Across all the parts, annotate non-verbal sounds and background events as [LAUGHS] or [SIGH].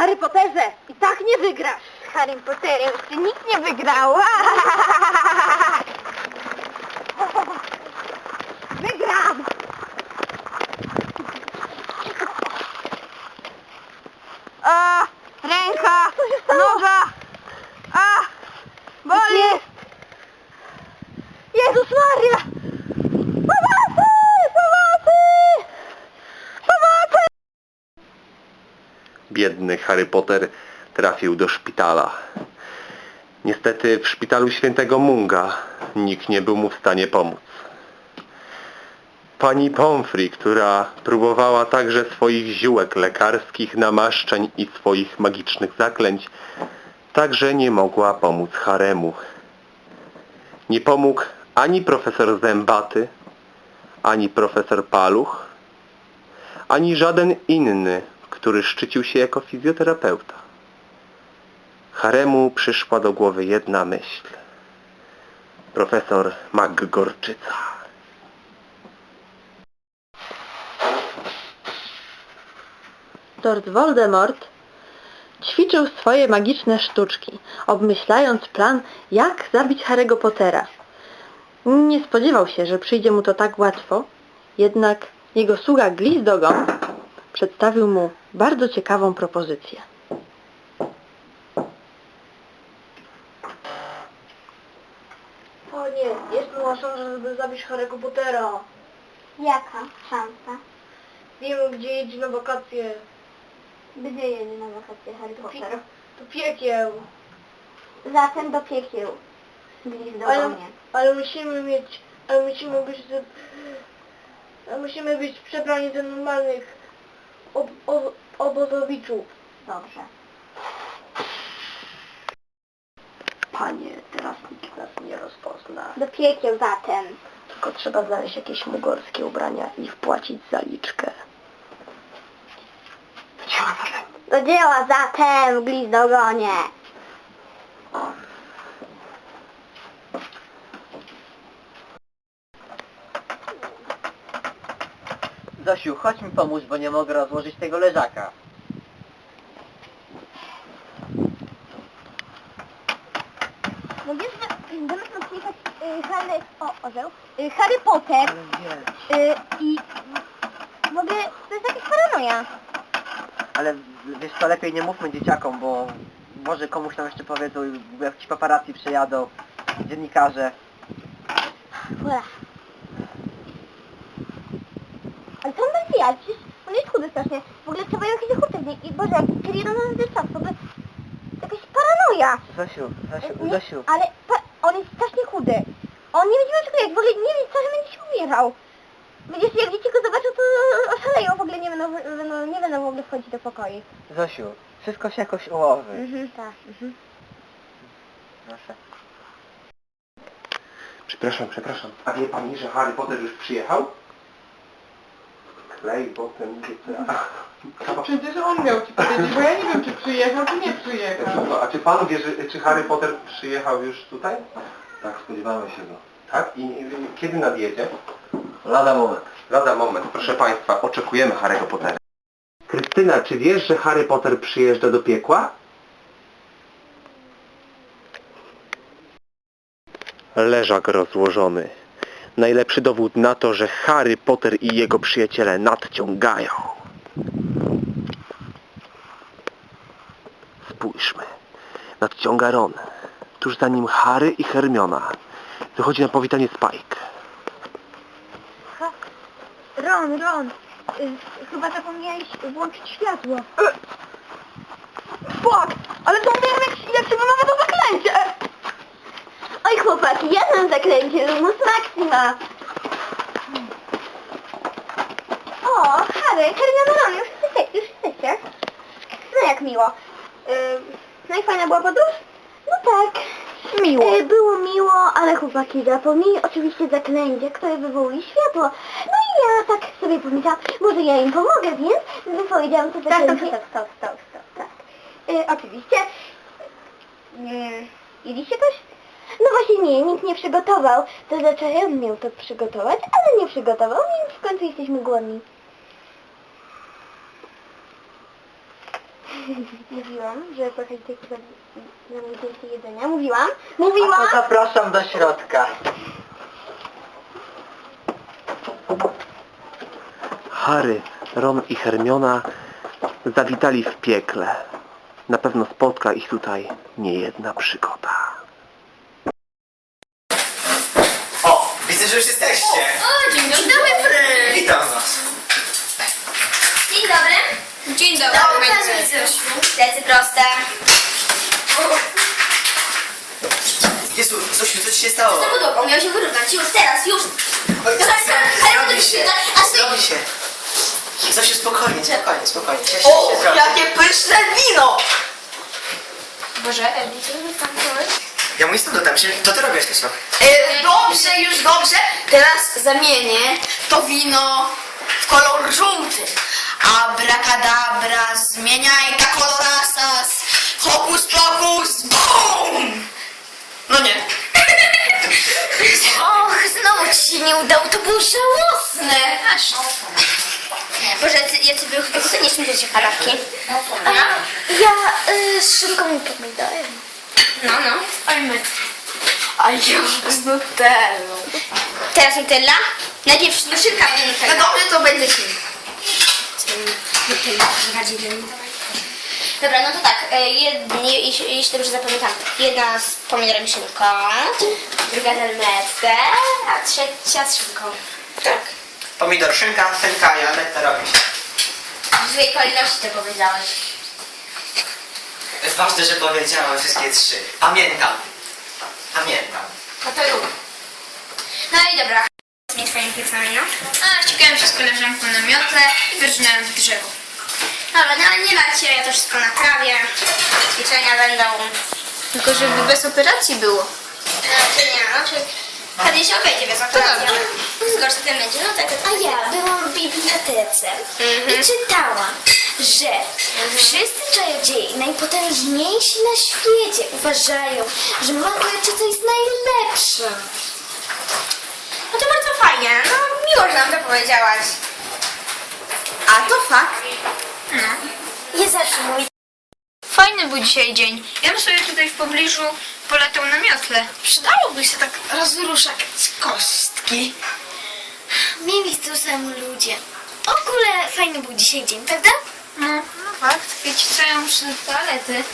Harry Potterze, i tak nie wygrasz. Z Harry Potterem jeszcze nikt nie wygrał. [LAUGHS] Wygram! A, ręka, noga, a, boli. Jezus Maria! Pomocy! Pomocy! Pomocy! Biedny Harry Potter trafił do szpitala. Niestety w szpitalu świętego Munga nikt nie był mu w stanie pomóc. Pani Pomfrey, która próbowała także swoich ziółek lekarskich, namaszczeń i swoich magicznych zaklęć, także nie mogła pomóc Haremu. Nie pomógł ani profesor Zębaty, ani profesor Paluch, ani żaden inny, który szczycił się jako fizjoterapeuta. Haremu przyszła do głowy jedna myśl. Profesor McGorczyca. Lord Voldemort ćwiczył swoje magiczne sztuczki, obmyślając plan, jak zabić Harry'ego Pottera. Nie spodziewał się, że przyjdzie mu to tak łatwo, jednak jego sługa Glizdogon przedstawił mu bardzo ciekawą propozycję. Panie, jest mała szansa, żeby zabić Harry'ego Pottera. Jaka szansa? Wiemy, gdzie jedzie na wakacje. Gdzie jedzie na wakacje Harry Do, Potter? do piekieł. Zatem do piekieł. Do Ale, mnie. ale musimy mieć, ale musimy być, ale musimy być przebrani za normalnych ob, ob, obozowiczów. Dobrze. Panie, teraz nikt nas nie rozpozna. Do piekieł zatem. Tylko trzeba znaleźć jakieś mugorskie ubrania i wpłacić zaliczkę. Do dzieła zatem, glizdogonie. Zosiu, chodź mi pomóc, bo nie mogę rozłożyć tego leżaka. No wiesz, że do nas ma przyjechać y, Harry... O, orzeł. Y, Harry Potter y, i... W ogóle to jest jakaś paranoja. Ale wiesz co, lepiej nie mówmy dzieciakom, bo może komuś tam jeszcze powiedzą, jak ci paparazzi przyjadą, dziennikarze. Ura. Jadł? Przecież on jest chudy strasznie. W ogóle trzeba jakieś ochotę i Boże, jak Kirill na nas czas, w ogóle jakaś paranoja. Zosiu, Zosiu, Nie, Zosiu. Ale pa, on jest strasznie chudy. On nie będzie miał czego jeść, w ogóle nie wiem, co, że będzie się umierał. Będziesz, jak dzieci go zobaczą, to oszaleją, w ogóle nie będą, będą, nie będą w ogóle wchodzić do pokoi. Zosiu, wszystko się jakoś ułoży. Mhm, tak. Mhm. Proszę. Przepraszam, przepraszam. A wie pani, że Harry Potter już przyjechał? Klej, potem idzie Przecież on miał ci powiedzieć, bo ja nie wiem, czy przyjechał, czy nie przyjechał. A czy pan wie, że, czy Harry Potter przyjechał już tutaj? Tak, spodziewamy się go. Tak? I, i kiedy nadjedzie? Lada moment. Lada moment, proszę Państwa, oczekujemy Harry'ego Pottera. Krystyna, czy wiesz, że Harry Potter przyjeżdża do piekła? Leżak rozłożony. Najlepszy dowód na to, że Harry Potter i jego przyjaciele nadciągają. Spójrzmy. Nadciąga Ron. Tuż za nim Harry i Hermiona. Wychodzi na powitanie Spike. Ha, Ron, Ron, y, chyba zapomniałeś włączyć światło. Fuck! Ale to jak, jak się wymawia to zaklęcie! Oj chłopaki, ja znam zaklęcie Lumus Maxima. O, Harry, Hermiona, Ron, już jesteście, już jesteście. No jak miło. Yy, no i fajna była podróż? No tak. Miło. Y, było miło, ale chłopaki zapomnieli oczywiście zaklęcie, które wywołuje światło. No i ja tak sobie pomyślałam, może ja im pomogę, więc wypowiedziałam to Tak, stop, zaklęcie. stop, stop, stop, stop. Tak. Y, oczywiście. Y, jedliście coś? No właśnie nie, nikt nie przygotował. To znaczy on miał to przygotować, ale nie przygotował, więc w końcu jesteśmy głodni. [LAUGHS] Mówiłam, że tego na mnie więcej jedzenia. Mówiłam. Mówiłam. A to zapraszam do środka. Harry, Ron i Hermiona zawitali w piekle. Na pewno spotka ich tutaj niejedna przygoda. O, widzę, że już jesteście. O, dzień dobry. Witam was. Dzień dobry. Dzień dobry. Dobry, proste. Jezu, Zosiu, co ci się stało? To podobał, miał się wyrównać. Już teraz, już. Oj, Dobra, zrobi ale się, A ty... zrobi się. Zosiu, spokojnie, spokojnie, spokojnie. Ja się, O, się zrobi. jakie pyszne wino! Boże, Ewi, co ty tam robisz? Ja mu jestem dodam się, to ty robisz sok. E, dobrze, już dobrze. Teraz zamienię to wino w kolor żółty. Abracadabra, zmieniaj ta kolorasas. Hokus pokus, BUM! No nie. [LAUGHS] Och, znowu ci się nie udało, to było żałosne. Aż. Boże, jacy wy nie śmiejecie kanapki? Ja y, z szynką i pomidorem. No, no. A ja z nutellą. Teraz nutella? Najpierw szynka, a nie nutella. No dobrze, to będzie szynka. Nutella dla mnie. Dobra, no to tak, e, jedni, jeśli, jeśli dobrze zapamiętam, jedna z pomidorem i szynką, druga delmetę, a trzecia z szynką. Tak. Pomidor, szynka, szynka, ja będę robić. W złej kolejności to powiedziałeś. Ważne, że powiedziałem wszystkie trzy. Pamiętam. Pamiętam. No to rób. No i dobra. Z mi twoim piecami, no. A, ścigałem się z koleżanką na miotle i wyrzucałem w drzewo. Dobra, no ale nie martw się, ja to wszystko naprawię. Ćwiczenia będą. Tylko żeby bez operacji było. Znaczy nie, znaczy... Wtedy się obejdzie bez operacji. ale Gorszy ten będzie, no tak. A ja byłam w bibliotece Mhm. i czytałam, że wszyscy czarodzieje, najpotężniejsi na świecie, uważają, że to jest najlepsze. No to bardzo fajnie, no miło, że nam to powiedziałaś. A to fakt. Ja zawsze mówię, Fajny był dzisiaj dzień. Ja bym sobie tutaj w pobliżu polatał na miotle. Przydałoby się tak rozruszać kostki. mili tu są ludzie. W ogóle fajny był dzisiaj dzień, prawda? Wiecie co, ja muszę do toalety.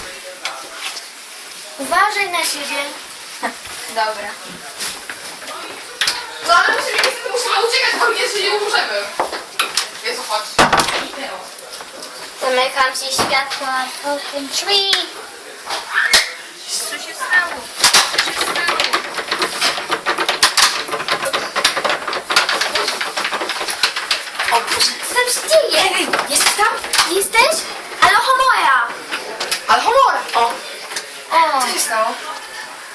Uważaj na siebie. [LAUGHS] Dobra. No ale musimy, niestety musimy uciekać, bo jeszcze nie umrzemy. Jezu, chodź. Zamykam ci światła, open tree. Co się stało? Co się stało? O Boże, co tam się dzieje? Jesteś tam? Jesteś? Aloha moja! Alhomora! O! O, Co się stało?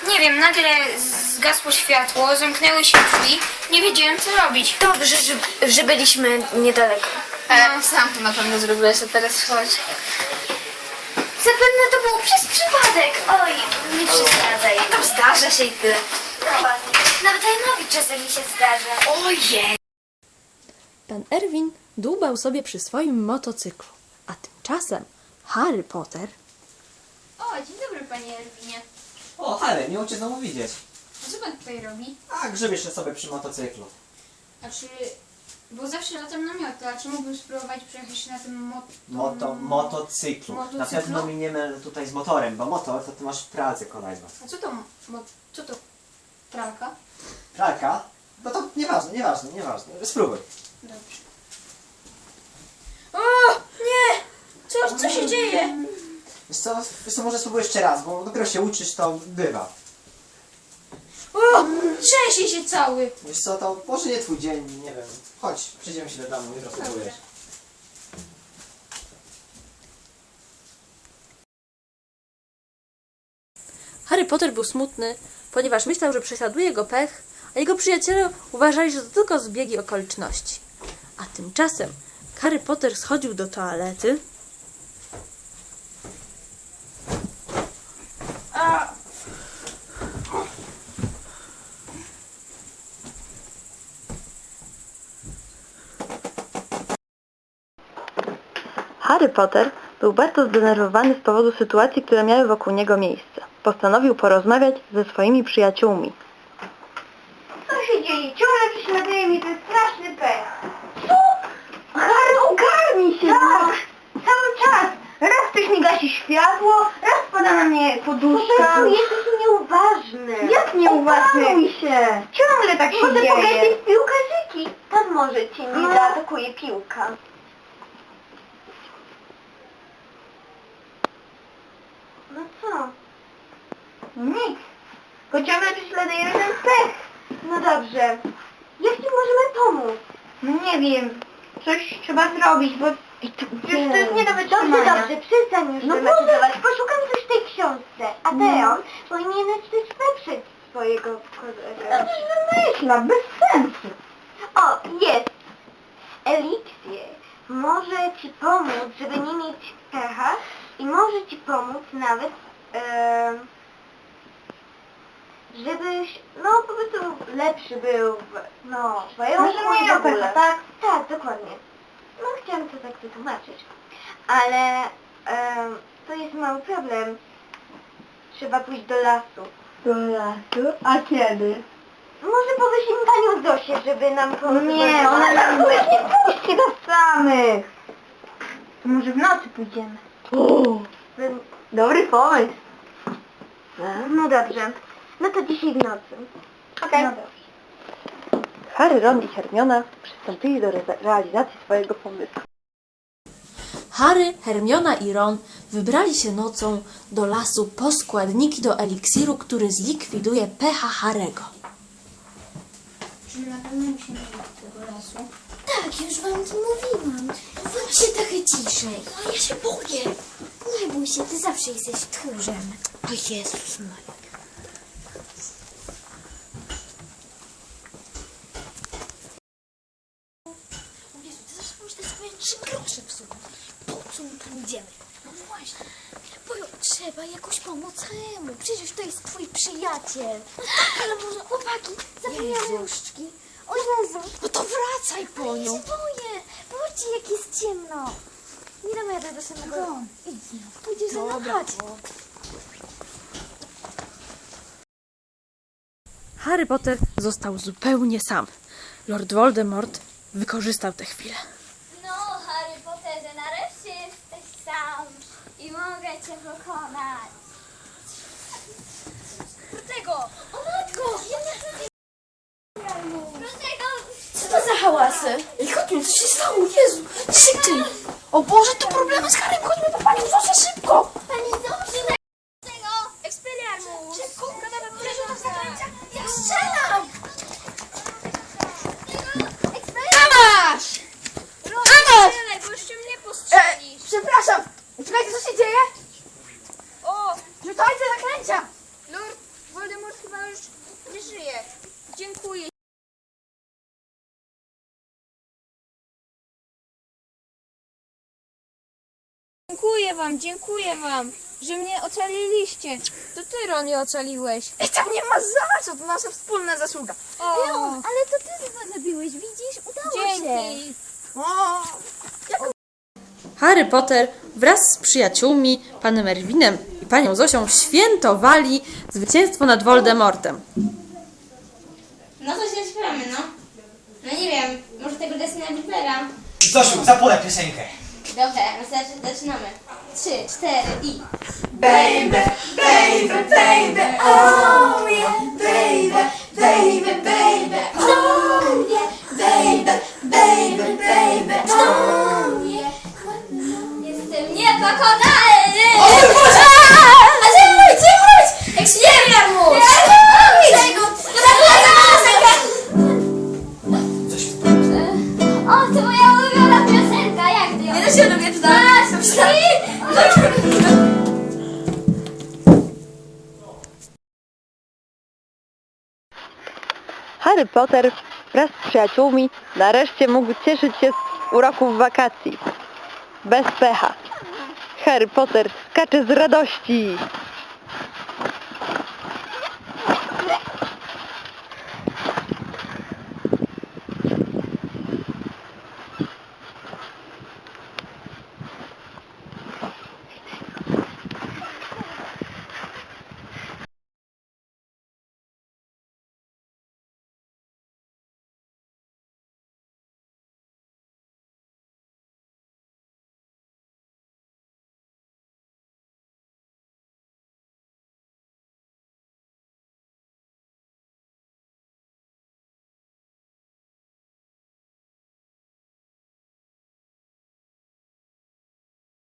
Nie wiem, nagle zgasło światło, zamknęły się drzwi. Nie wiedziałem co robić. dobrze, że, że byliśmy niedaleko. No, sam to na pewno zrobiłeś, a teraz chodź. Zapewne to było przez przypadek. Oj, nie przesadzaj. To zdarza się i tyle. No, nawet Janowi czasem mi się zdarza. Ojej! Pan Erwin dłubał sobie przy swoim motocyklu, a tymczasem Harry Potter O, dzień dobry panie Erwinie. O, Harry, miło Cię znowu widzieć. A co pan tutaj robi? A, grzebiesz się sobie przy motocyklu. A czy... Bo zawsze latam na miotle, a czy mógłbym spróbować przejechać na tym moto... Moto, motocyklu. Na Motocyklu? pewno miniemy tutaj z motorem, bo motor to Ty masz w pralce kolejno. A co to... Mo... Co to? Pralka? Pralka? No to nieważne, nieważne, nieważne. Spróbuj. Dobrze. O! Nie! Co, co się dzieje? Wiesz co, wiesz co, może spróbuj jeszcze raz, bo dopiero się uczysz, to bywa. O! Trzęsie się cały! Wiesz co, to może nie Twój dzień, nie wiem. Chodź, przyjdziemy się do domu, jutro spróbujesz. Harry Potter był smutny, ponieważ myślał, że prześladuje go pech, a jego przyjaciele uważali, że to tylko zbiegi okoliczności. A tymczasem Harry Potter schodził do toalety. Harry Potter Był bardzo zdenerwowany z powodu sytuacji, które miały wokół niego miejsce. Postanowił porozmawiać ze swoimi przyjaciółmi. Co się dzieje? Ciągle prześladuje mnie ten straszny pech. Co? Harry, ogarnij się! Tak, cały czas. Raz ktoś mi gasi światło, raz spada na mnie poduszka. Po jesteś nieuważny. Jak nieuważny? Opanuj się. Ciągle tak się Może dzieje. pogadaj w piłkarzyki. Tam może cię nie zaatakuje piłka. No co? Nic. Ciągle prześladuje ten pech. No dobrze. Jak ci możemy pomóc? No nie wiem. Coś trzeba zrobić, bo przecież to jest nie do wytrzymania. Dobrze, dobrze, przestań już no dramatyzować. Poszukam coś w tej książce. A Teon powinieneś też wesprzeć swojego kolegę. No coś wymyśla, bez sensu. O, jest. Eliksir może ci pomóc, żeby nie mieć pecha i może ci pomóc nawet, żebyś, no po prostu lepszy był, w, no, w nie i w ogóle. pecha, tak? Tak, dokładnie. No chciałam to tak wytłumaczyć. Ale to jest mały problem. Trzeba pójść do lasu. Do lasu? A kiedy? Może powyślimy panią Zosię, żeby nam pomóc. Nie, ona nam nie puści nas samych. To może w nocy pójdziemy. Dobry pomysł. No dobrze. No to dzisiaj w nocy. Okej. No dobrze. Harry, Ron i Hermiona przystąpili do re- realizacji swojego pomysłu. Harry, Hermiona i Ron wybrali się nocą do lasu po składniki do eliksiru, który zlikwiduje pecha Harego. Tak, już wam to mówiłam. Bądźcie trochę ciszej. No ja się boję. Nie bój się, ty zawsze jesteś tchórzem. O Jezus Maria. Jezu, ty zawsze masz te swoje trzy grosze w sumie. Po co my tu idziemy? No właśnie. Bo trzeba jakoś pomóc Haremu. Przecież to jest twój przyjaciel. No tak, ale może... Chłopaki, zapomniane różdżki. O Jezu. No to wracaj po nią. Boję. Patrzcie, jak jest ciemno. Nie damy rady do samego... No. Pójdziesz ze mną, chodź. Harry Potter został zupełnie sam. Lord Voldemort wykorzystał tę chwilę. No, Harry Potterze, nareszcie jesteś sam i mogę cię pokonać. Protego! O matko! Protego! Co to za hałasy? Ej, chodźmy, co się stało? Jezu, szybciej! O Boże, to problemy z Harrym, chodźmy po panią Zosię, szybko! Pani dobrze! Protego! Expelliarmus! Szybko, gadamy po zaklęcia! Ja strzelam! Kamasz! Kamasz! bo jeszcze mnie postrzelisz! Przepraszam, czekajcie, co się dzieje? O! Rzucajcie zaklęcia! Lord Voldemort chyba już nie żyje. Dziękuję. Dziękuję wam, że mnie ocaliliście. To ty, Ron, je ocaliłeś. Ej, tam nie ma za co, to nasza wspólna zasługa. O, Ale to ty chyba zabiłeś, widzisz? Udało dzięki. Harry Potter wraz z przyjaciółmi, panem Erwinem i panią Zosią świętowali zwycięstwo nad Voldemortem. No to się śpiewamy, no. No nie wiem, może tego Destina Biebera. Zosiu, zapolę piosenkę. Dobra, zac- zaczynamy. Trzy, cztery i... Baby, baby, baby, oh Harry Potter wraz z przyjaciółmi nareszcie mógł cieszyć się z uroków wakacji. Bez pecha. Harry Potter skacze z radości.